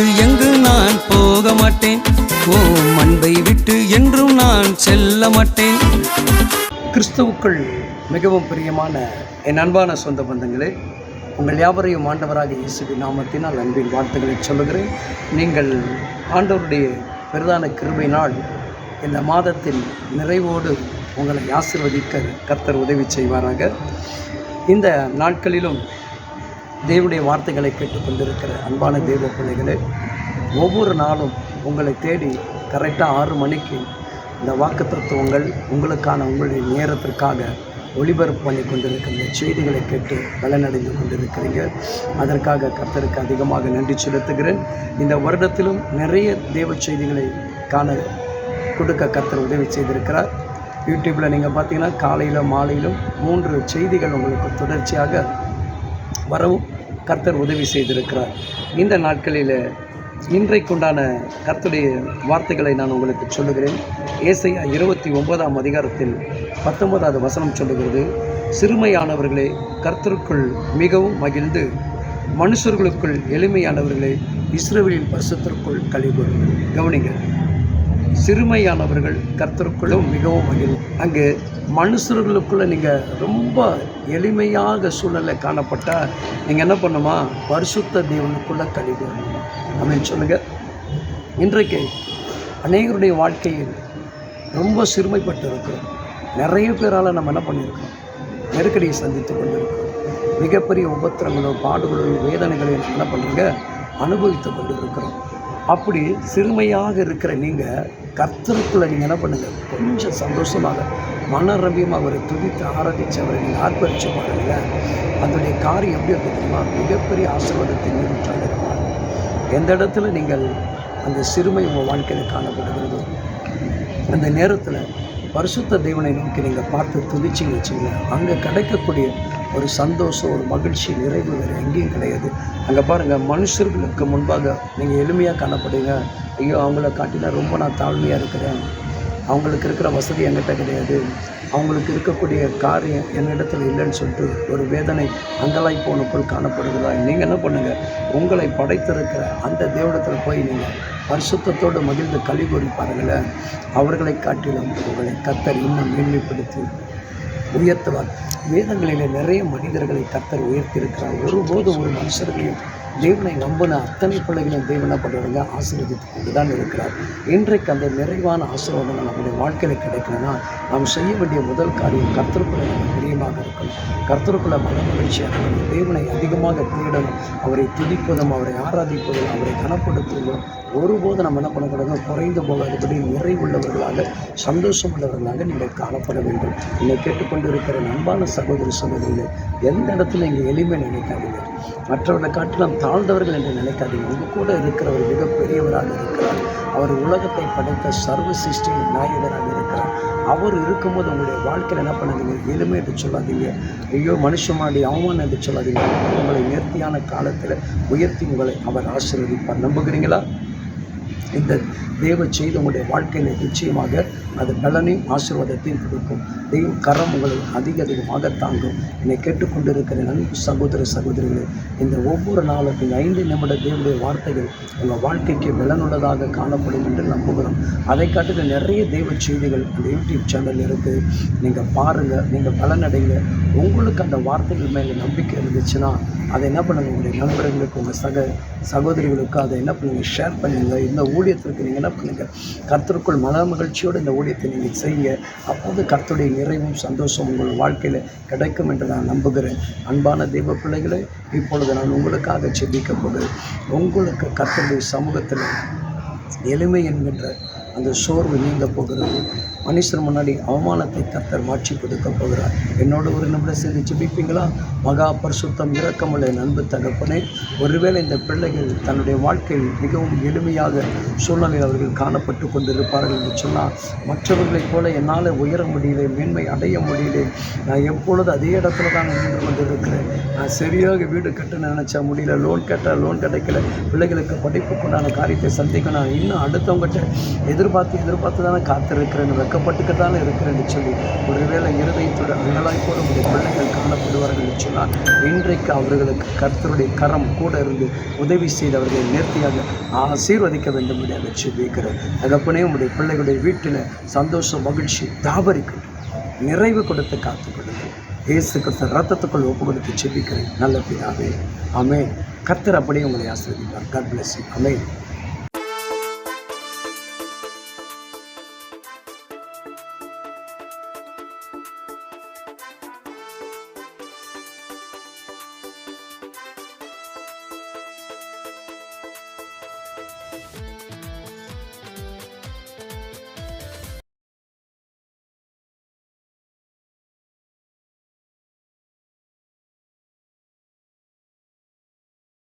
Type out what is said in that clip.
விட்டு எங்கு நான் போக மாட்டேன்? ஓ அன்பை விட்டு என்றும் நான் செல்ல மாட்டேன். கிறிஸ்துவுக்குள் மிகவும் பிரியமான என் அன்பான சொந்த பந்தங்களே உங்கள் யாவரையும் ஆண்டவராக இயேசுவி நாமத்தினால் அன்பின் வார்த்தைகளை சொல்லுகிறேன். நீங்கள் ஆண்டவருடைய பிரதான கிருபையினால் இந்த மாதத்தின் நிறைவோடு உங்களை ஆசிர்வதிக்க கர்த்தர் உதவி செய்வாராக. இந்த நாட்களிலும் தேவனுடைய வார்த்தைகளை கேட்டுக்கொண்டிருக்கிற அன்பான தெய்வ பிள்ளைகளே ஒவ்வொரு நாளும் உங்களை தேடி கரெக்டாக ஆறு மணிக்கு இந்த வாக்கு தத்துவங்கள் உங்களுக்கான உங்களுடைய நேரத்திற்காக ஒளிபரப்பு பண்ணி கொண்டிருக்கிற செய்திகளை கேட்டு பலனடைந்து கொண்டிருக்கிறீங்க. அதற்காக கர்த்தருக்கு அதிகமாக நன்றி செலுத்துகிறேன். இந்த வருடத்திலும் நிறைய தேவ செய்திகளை காண கொடுக்க கர்த்தர் உதவி செய்திருக்கிறார். யூடியூப்பில் நீங்கள் பார்த்தீங்கன்னா காலையிலும் மாலையிலும் மூன்று செய்திகள் உங்களுக்கு தொடர்ச்சியாக வரவும் கர்த்தர் உதவி செய்திருக்கிறார். இந்த நாட்களில் இன்றைக்குண்டான கர்த்தருடைய வார்த்தைகளை நான் உங்களுக்கு சொல்லுகிறேன். ஏசையா இருபத்தி ஒன்பதாம் அதிகாரத்தில் பத்தொன்பதாவது வசனம் சொல்லுகிறது சிறுமையானவர்களே கர்த்தருக்குள் மிகவும் மகிழ்ந்து மனுஷர்களுக்குள் எளிமையானவர்களே இஸ்ரவேலின் பரிசுத்திற்குள் கழிவுகள். கவனிங்க. சிறுமையானவர்கள் கர்த்தருக்குள்ளும் மிகவும் மகிழ் அங்கு மனுஷர்களுக்குள்ளே நீங்கள் ரொம்ப எளிமையாக சூழலை காணப்பட்டால் நீங்கள் என்ன பண்ணுமா? பரிசுத்த தேவனுக்குள்ளே கழிவு அப்படின்னு சொல்லுங்கள் இன்றைக்கு அநேகருடைய வாழ்க்கையில் ரொம்ப சிறுமைப்பட்டு இருக்கிறோம் நிறைய பேரால் நம்ம என்ன பண்ணியிருக்கோம் நெருக்கடியை சந்தித்து கொண்டிருக்கிறோம் மிகப்பெரிய உபத்திரங்களோ பாடுகளோ வேதனைகளையும் என்ன பண்ணுறீங்க அனுபவித்து கொண்டு இருக்கிறோம் அப்படி சிறுமையாக இருக்கிற நீங்கள் கர்த்தருக்குள்ளே நீங்கள் என்ன பண்ணுங்கள் கொஞ்சம் சந்தோஷமாக மனரம்பியமாக அவரை துதித்து ஆராதித்து அவரை நீங்கள் ஆர்ப்பரித்து பாருங்கள் அதனுடைய காரியம் எப்படி இருக்கு தெரியுமா? மிகப்பெரிய ஆசீர்வாதத்தை நிறுத்தாங்க எந்த இடத்துல நீங்கள் அந்த சிறுமை உங்கள் வாழ்க்கையில் காணப்படுகிறதோ அந்த நேரத்தில் பரிசுத்த தேவனை நோக்கி நீங்கள் பார்த்து துதிச்சிங்க வச்சுங்க அங்கே கிடைக்கக்கூடிய ஒரு சந்தோஷம் ஒரு மகிழ்ச்சி நிறைவு வேறு எங்கேயும் கிடையாது. அங்கே பாருங்கள் மனுஷர்களுக்கு முன்பாக நீங்கள் எளிமையாக காணப்படுங்க. ஐயோ அவங்கள காட்டினா ரொம்ப நான் தாழ்மையாக இருக்கிறேன். அவங்களுக்கு இருக்கிற வசதி என்கிட்ட கிடையாது. அவங்களுக்கு இருக்கக்கூடிய காரியம் என்னிடத்தில் இல்லைன்னு சொல்லிட்டு ஒரு வேதனை அங்கலாய் போனுக்குள் காணப்படுகிறதா? நீங்கள் என்ன பண்ணுங்கள் உங்களை படைத்திருக்கிற அந்த தேவடத்தில் போய் நீங்கள் பரிசுத்தத்தோடு மகிழ்ந்து கழிவுறி பாருங்களேன். அவர்களை காட்டிலும் உங்களை கத்தர் இன்னும் மேன்மைப்படுத்தி உயர்த்துவார் வேதங்களிலே நிறைய மனிதர்களை கத்தர் உயர்த்தியிருக்கிறார். ஒருபோதும் ஒரு மனுஷர்களையும் தேவனை நம்பின அத்தனை பிள்ளைகளும் தேவனை பண்ணுறவங்க ஆசீர்வதித்து கொண்டு தான் இருக்கிறார். இன்றைக்கு அந்த நிறைவான ஆசீர்வாதங்கள் நம்முடைய வாழ்க்கையில் கிடைக்கணும்னா நாம் செய்ய வேண்டிய முதல் காரியம் கர்த்தருக்குள்ள நம்ம பிரியமாக இருக்கணும். கர்த்தருக்குள்ள மன மகிழ்ச்சியாக இருக்கணும். தேவனை அதிகமாக தேடணும். அவரை துதிப்பதும் அவரை ஆராதிப்பதும் அவரை கனப்படுத்துவதும் ஒருபோதும் நம்ம என்ன பண்ணக்கூடாது? குறைந்து போகாதபடி நிறைவுள்ளவர்களாக சந்தோஷம் உள்ளவர்களாக நீங்கள் காணப்பட வேண்டும். என்னை கேட்டுக்கொண்டு இருக்கிற அன்பான சகோதரி சகோதரிகள் எந்த இடத்துல இங்கே எளிமை நினைக்காதீங்க. மற்றவர்களை காட்டிலும் தாழ்ந்தவர்கள் என்று நினைக்காதீங்க. உங்கள் கூட இருக்கிறவர் மிகப்பெரியவராக இருக்கிறார். அவர் உலகத்தை படைத்த சர்வ சிருஷ்டியின் நாயகராக இருக்கிறார். அவர் இருக்கும்போது உங்களுடைய வாழ்க்கையில் என்ன பண்ணாதீங்க? எளிமை என்று சொல்லாதீங்க. ஐயோ மனுஷமாடி அவமானம் என்று சொல்லாதீங்க. உங்களை நேர்த்தியான காலத்தில் உயர்த்தி உங்களை அவர் ஆசீர்வதிப்பார். நம்புகிறீங்களா? இந்த தேவ செய்து உங்களுடைய வாழ்க்கையில நிச்சயமாக அது பலனையும் ஆசீர்வாதத்தையும் கொடுக்கும். தெய்வம் கரம் உங்களை அதிக அதிகமாக தாங்கும். என்னை கேட்டுக்கொண்டிருக்கிற நண்பு சகோதர சகோதரிகளே இந்த ஒவ்வொரு நாளும் இந்த ஐந்து நிமிட தேவனுடைய வார்த்தைகள் உங்கள் வாழ்க்கைக்கு பலனுள்ளதாக காணப்படும் என்று நம்புகிறோம். அதை காட்டுகிற நிறைய தெய்வ செய்திகள் அந்த யூடியூப் சேனல் இருக்குது நீங்கள் பாருங்கள் நீங்கள் பலனடைங்க. உங்களுக்கு அந்த வார்த்தைகள் மேலே நம்பிக்கை இருந்துச்சுன்னா அதை என்ன பண்ணுங்கள் உங்களுடைய நண்பர்களுக்கு உங்கள் சக சகோதரிகளுக்கு அதை என்ன பண்ணுங்கள் ஷேர் பண்ணுங்கள் இந்த ஊழியத்திற்கு நீங்கள் என்ன பண்ணுங்கள் கர்த்தருக்குள் மன மகிழ்ச்சியோடு இந்த ஊழியத்தை நீங்கள் செய்யுங்க. அப்போது கர்த்தருடைய நிறைவும் சந்தோஷம் உங்கள் வாழ்க்கையில் கிடைக்கும் என்று நான் நம்புகிறேன். அன்பான தெய்வ பிள்ளைகளை இப்பொழுது நான் உங்களுக்காக செபிக்க போகிறேன். உங்களுக்கு கர்த்தருடைய சமூகத்தில் எளிமை என்கின்ற அந்த சோர்வு நீங்க போகிறது. மனுஷர் முன்னாடி அவமானத்தை கர்த்தர் மாற்றி கொடுக்க போகிறார். என்னோட ஒரு நிமிடம் சேர்ந்து ஜெபிப்பீங்களா மகா பரிசுத்தம் இரக்கமுள்ள நண்பு அன்பு தகப்பனே ஒருவேளை இந்த பிள்ளைகள் தன்னுடைய வாழ்க்கையில் மிகவும் எளிமையாக சூழ்நிலையில் அவர்கள் காணப்பட்டு கொண்டிருப்பார்கள் என்று சொன்னால் மற்றவர்களைப் போல என்னால் உயர முடியல மேன்மை அடைய முடியல. நான் எப்பொழுது அதே இடத்துல தான் நின்று கொண்டிருக்கிறேன். நான் சரியாக வீடு கட்ட நினச்சா முடியல லோன் கட்ட லோன் கிடைக்கல பிள்ளைகளுக்கு படிப்புக்குண்டான காரியத்தை சந்திக்கணும். இன்னும் அடுத்தவங்ககிட்ட எதிர்பார்த்து எதிர்பார்த்து தானே காத்திருக்கிறேன் வெட்கப்பட்டுக்கத்தானே இருக்கிறேன்னு சொல்லி ஒருவேளை இருதயத்தோட அங்கலாய்ப்போட உடைய பிள்ளைகள் காணப்படுவார்கள் என்று சொன்னால் இன்றைக்கு அவர்களுக்கு கர்த்தருடைய கரம் கூட இருந்து உதவி செய்து அவர்களை நேர்த்தியாக ஆசீர்வதிக்க வேண்டும் என்று அதை செபிக்கிறேன் தகப்பனே உடைய பிள்ளைகளுடைய வீட்டில் சந்தோஷம் மகிழ்ச்சி தாபரிக்கட்டும் நிறைவு கொடுத்து காத்துக்கொள்ளுங்கள். இயேசு கிறிஸ்து ரத்தத்துக்குள் ஒப்பு கொடுத்து செபிக்கிறேன் நல்ல பிதாவே அமே கர்த்தர் அப்படியே உங்களை ஆசிரியப்பார் காட் பிளஸ் அமே